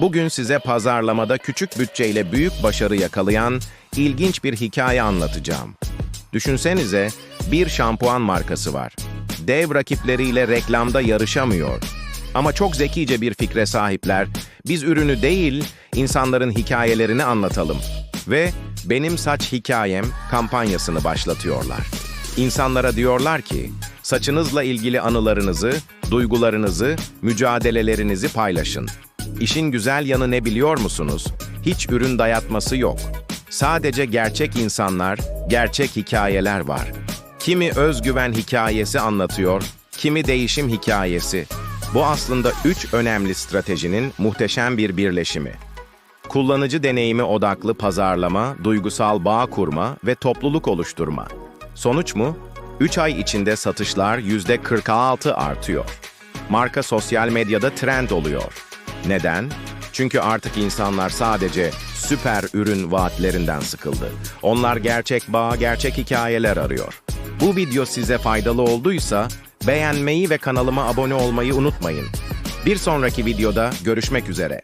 Bugün size pazarlamada küçük bütçeyle büyük başarı yakalayan ilginç bir hikaye anlatacağım. Düşünsenize bir şampuan markası var. Dev rakipleriyle reklamda yarışamıyor. Ama çok zekice bir fikre sahipler. Biz ürünü değil, insanların hikayelerini anlatalım. Ve Benim Saç Hikayem kampanyasını başlatıyorlar. İnsanlara diyorlar ki, saçınızla ilgili anılarınızı, duygularınızı, mücadelelerinizi paylaşın. İşin güzel yanı ne biliyor musunuz? Hiç ürün dayatması yok. Sadece gerçek insanlar, gerçek hikayeler var. Kimi özgüven hikayesi anlatıyor, kimi değişim hikayesi. Bu aslında üç önemli stratejinin muhteşem bir birleşimi. Kullanıcı deneyimi odaklı pazarlama, duygusal bağ kurma ve topluluk oluşturma. Sonuç mu? 3 ay içinde satışlar %46 artıyor. Marka sosyal medyada trend oluyor. Neden? Çünkü artık insanlar sadece süper ürün vaatlerinden sıkıldı. Onlar gerçek bağ, gerçek hikayeler arıyor. Bu video size faydalı olduysa beğenmeyi ve kanalıma abone olmayı unutmayın. Bir sonraki videoda görüşmek üzere.